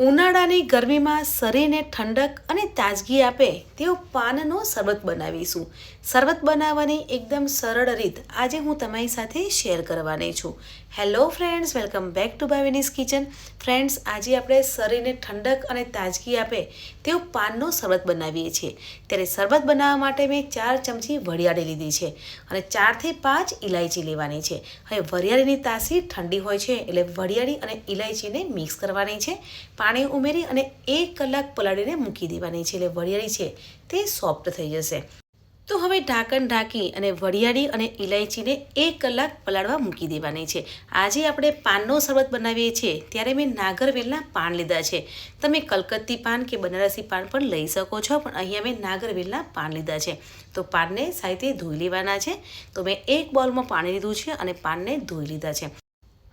ઉનાળાની ગરમીમાં શરીરને ઠંડક અને તાજગી આપે તેવો પાનનો શરબત બનાવીશું. શરબત બનાવવાની એકદમ સરળ રીત આજે હું તમારી સાથે શેર કરવાની છું. Hello friends welcome back to બાવેનીસ kitchen friends આજે આપણે શરીરને ઠંડક અને તાજગી આપે તેવો પાનનો શરબત બનાવીએ છીએ. ત્યારે શરબત બનાવવા માટે મેં ચાર ચમચી વરિયાળી લીધી છે અને ચારથી પાંચ ઇલાયચી લેવાની છે. હવે વરિયાળીની તાસીર ઠંડી હોય છે એટલે વરિયાળી અને ઇલાયચીને મિક્સ કરવાની છે. પાણી ઉમેરી અને એક કલાક પલાળીને મૂકી દેવાની છે. એટલે વરિયાળી છે તે સોફ્ટ થઈ જશે. તો હવે ઢાંકણ ઢાંકી અને વરિયાળી અને ઇલાયચીને એક કલાક પલાળવા મૂકી દેવાની છે. આજે આપણે પાનનો શરબત બનાવીએ છીએ. ત્યારે મેં નાગરવેલના પાન લીધા છે. તમે કલકત્તી પાન કે બનારસી પાન પણ લઈ શકો છો, પણ અહીંયા મેં નાગરવેલના પાન લીધા છે. તો પાનને સાહિત્ય ધોઈ લેવાના છે. તો મેં એક બોલમાં પાણી લીધું છે અને પાનને ધોઈ લીધા છે.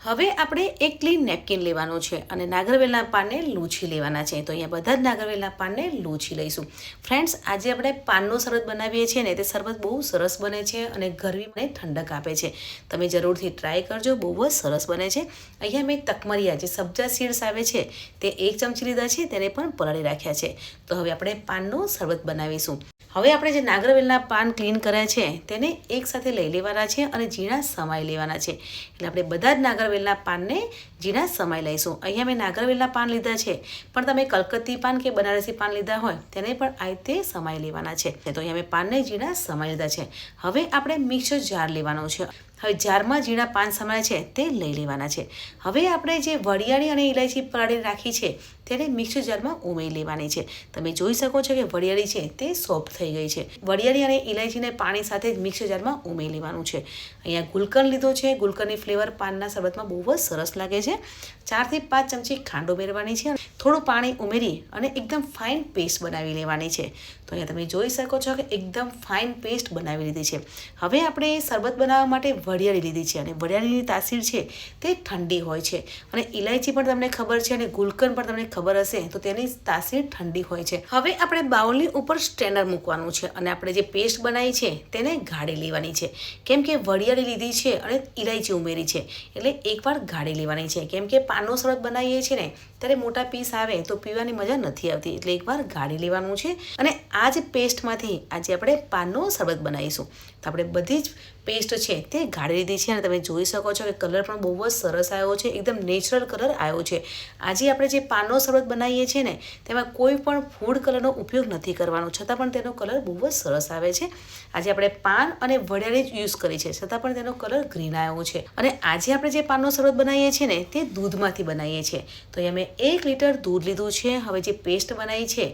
હવે આપણે એક ક્લીન નેપકિન લેવાનું છે અને નાગરવેલના પાનને લૂછી લેવાના છે. તો અહીંયા બધા જ નાગરવેલના પાનને લૂછી લઈશું. ફ્રેન્ડ્સ આજે આપણે પાનનો શરબત બનાવીએ છીએ ને તે શરબત બહુ સરસ બને છે અને ગરમીને ઠંડક આપે છે. તમે જરૂરથી ટ્રાય કરજો, બહુ જ સરસ બને છે. અહીંયા મેં તકમરિયા, જે સબ્જા સીડ્સ આવે છે, તે એક ચમચી લીધા છે, તેને પણ પલાળી રાખ્યા છે. તો હવે આપણે પાનનો શરબત બનાવીશું. હવે આપણે જે નાગરવેલના પાન ક્લીન કર્યા છે, તેને એકસાથે લઈ લેવાના છે અને ઝીણા સમાઈ લેવાના છે. એટલે આપણે બધા જ નાગરવેલના પાનને ઝીણા સમાઈ લઈશું. અહીંયા મેં નાગરવેલના પાન લીધા છે, પણ તમે કલકત્તી પાન કે બનારસી પાન લીધા હોય, તેને પણ આ રીતે સમાઈ લેવાના છે. તો અહીંયા મેં પાનને ઝીણા સમાઈ લીધા છે. હવે આપણે મિક્સર જાર લેવાનો છે. હવે જારમાં ઝીણા પાન સમાય છે તે લઈ લેવાના છે. હવે આપણે જે વરિયાળી અને ઇલાયચી પાડી રાખી છે તેને મિક્સર જારમાં ઉમેરી લેવાની છે. તમે જોઈ શકો છો કે વરિયાળી છે તે સોફ્ટ થઈ ગઈ છે. વરિયાળી અને ઇલાયચીને પાણી સાથે જ મિક્સર જારમાં ઉમેરી લેવાનું છે. અહીંયા ગુલકન લીધો છે. ગુલકનની ફ્લેવર પાનના શરબતમાં બહુ જ સરસ લાગે છે. ચારથી પાંચ ચમચી ખાંડ ઉમેરવાની છે થોડું પાણી ઉમેરી અને એકદમ ફાઇન પેસ્ટ બનાવી લેવાની છે. તો અહીંયા તમે જોઈ શકો છો કે એકદમ ફાઇન પેસ્ટ બનાવી લીધી છે. હવે આપણે શરબત બનાવવા માટે વરિયાળી લીધી છે અને વરિયાળીની તાસીર છે તે ઠંડી હોય છે. અને ઇલાયચી પણ તમને ખબર છે અને ગુલકન પણ તમને ખબર હશે, તો તેની તાસીર ઠંડી હોય છે. હવે આપણે બાઉલની ઉપર સ્ટ્રેનર મૂકવાનું છે અને આપણે જે પેસ્ટ બનાવી છે તેને ગાળી લેવાની છે. કેમ કે વરિયાળી લીધી છે અને ઇલાયચી ઉમેરી છે, એટલે એકવાર ગાળી લેવાની છે. કેમ કે પાનનો શરબત બનાવીએ છીએ ને, ત્યારે મોટા પીસ આવે તો પીવાની મજા નથી આવતી. એટલે એકવાર ગાળી લેવાનું છે અને આ જ પેસ્ટમાંથી આજે આપણે પાનનો શરબત બનાવીશું. તો આપણે બધી જ પેસ્ટ છે તે ગાળી લીધી છે અને તમે જોઈ શકો છો કે કલર પણ બહુ જ સરસ આવ્યો છે, એકદમ નેચરલ કલર આવ્યો છે. આજે આપણે જે પાનનો શરબત બનાવીએ છીએ ને, તેમાં કોઈ પણ ફૂડ કલરનો ઉપયોગ નથી કરવાનો, છતાં પણ તેનો કલર બહુ જ સરસ આવે છે. આજે આપણે પાન અને વડિયાળી જ યુઝ કરી છે છતાં પણ તેનો કલર ગ્રીન આવ્યો છે. અને આજે આપણે જે પાનનો શરબત બનાવીએ છીએ ને, તે દૂધમાંથી બનાવીએ છીએ. તો અહીંયા મેં એક લીટર દૂધ લીધું છે, હવે જે પેસ્ટ બનાવી છે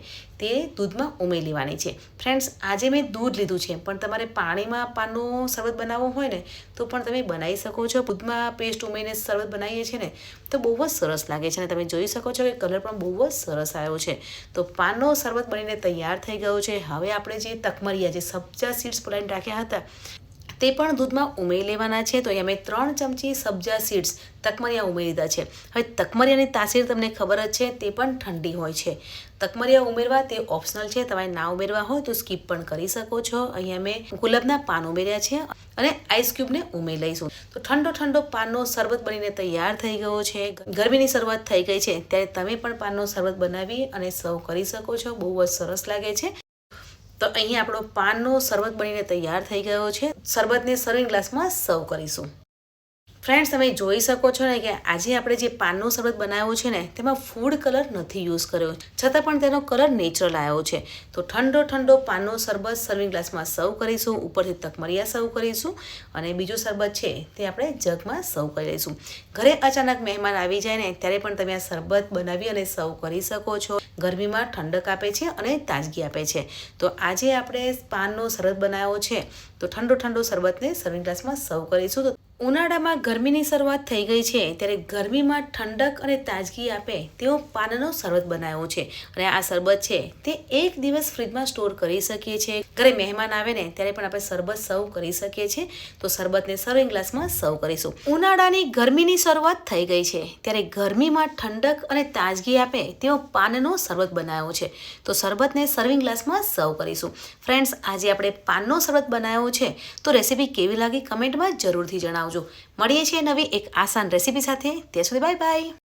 તે દૂધમાં ઉમેરી લેવાની છે. ફ્રેન્ડ્સ આજે મેં દૂધ લીધું છે, પણ તમારે પાણીમાં પાનનું શરબત બનાવવો હોય ને, તો પણ તમે બનાવી શકો છો. દૂધમાં પેસ્ટ ઉમેરીને શરબત બનાવીએ છીએ ને, તો બહુ જ સરસ લાગે છે. અને તમે જોઈ શકો છો કે કલર પણ બહુ જ સરસ આવ્યો છે. તો પાનનો શરબત બનીને તૈયાર થઈ ગયો છે. હવે આપણે જે તકમરિયા, જે સબ્જા સીડ્સ પલાળીને રાખ્યા હતા તે પણ દૂધમાં ઉમેરી લેવાના છે. તો અહીંયા મેં ત્રણ ચમચી સબ્જા સીડ્સ તકમરિયા ઉમેરી દીધા છે. હવે તકમરિયાની તાસીર તમને ખબર જ છે, તે પણ ઠંડી હોય છે. તકમરિયા ઉમેરવા તે ઓપ્શનલ છે. તમારે ના ઉમેરવા હોય તો સ્કીપ પણ કરી શકો છો. અહીંયા મેં ગુલાબના પાન ઉમેર્યા છે અને આઈસ ક્યુબને ઉમેરી લઈશું. તો ઠંડો ઠંડો પાનનો શરબત બનીને તૈયાર થઈ ગયો છે. ગરમીની શરૂઆત થઈ ગઈ છે. ત્યારે તમે પણ પાનનો શરબત બનાવી અને સર્વ કરી શકો છો. બહુ જ સરસ લાગે છે. તો અહીંયા આપણો પાનનો શરબત બનીને તૈયાર થઈ ગયો છે. શરબતને સર્વિંગ ગ્લાસમાં સર્વ કરીશું. ફ્રેન્ડ્સ તમે જોઈ શકો છો ને કે આજે આપણે જે પાનનો શરબત બનાવ્યો છે ને, તેમાં ફૂડ કલર નથી યુઝ કર્યો. છતાં પણ તેનો કલર નેચરલ આવ્યો છે. તો ઠંડો ઠંડો પાનનો શરબત સર્વિંગ ગ્લાસમાં સર્વ કરીશું. ઉપરથી તકમરિયા સર્વ કરીશું. અને બીજું શરબત છે તે આપણે જગમાં સર્વ કરી લઈશું. ઘરે અચાનક મહેમાન આવી જાય ને, ત્યારે પણ તમે આ શરબત બનાવી અને સર્વ કરી શકો છો. ગરમીમાં ઠંડક આપે છે અને તાજગી આપે છે. તો આજે આપણે પાનનો શરબત બનાવ્યો છે. તો ઠંડો ઠંડો શરબતને સર્વિંગ ગ્લાસમાં સર્વ કરીશું. તો ઉનાળામાં ગરમીની શરૂઆત થઈ ગઈ છે, ત્યારે ગરમીમાં ઠંડક અને તાજગી આપે તેવો પાનનો શરબત બનાવ્યો છે. અને આ શરબત છે, તે એક દિવસ ફ્રીજમાં સ્ટોર કરી શકીએ છીએ. ઘરે મહેમાન આવે ને, ત્યારે પણ આપણે શરબત સર્વ કરી શકીએ છીએ. તો શરબતને સર્વિંગ ગ્લાસમાં સર્વ કરીશું. ઉનાળાની ગરમીની શરૂઆત થઈ ગઈ છે, ત્યારે ગરમીમાં ઠંડક અને તાજગી આપે તેવો પાનનો શરબત બનાવ્યો છે. તો શરબતને સર્વિંગ ગ્લાસમાં સર્વ કરીશું. ફ્રેન્ડ્સ આજે આપણે પાનનો શરબત બનાવ્યો છે. તો રેસીપી કેવી લાગી? કમેન્ટમાં જરૂરથી જણાવજો મળીએ છીએ નવી એક આસાન રેસીપી સાથે. ત્યાં સુધી બાય બાય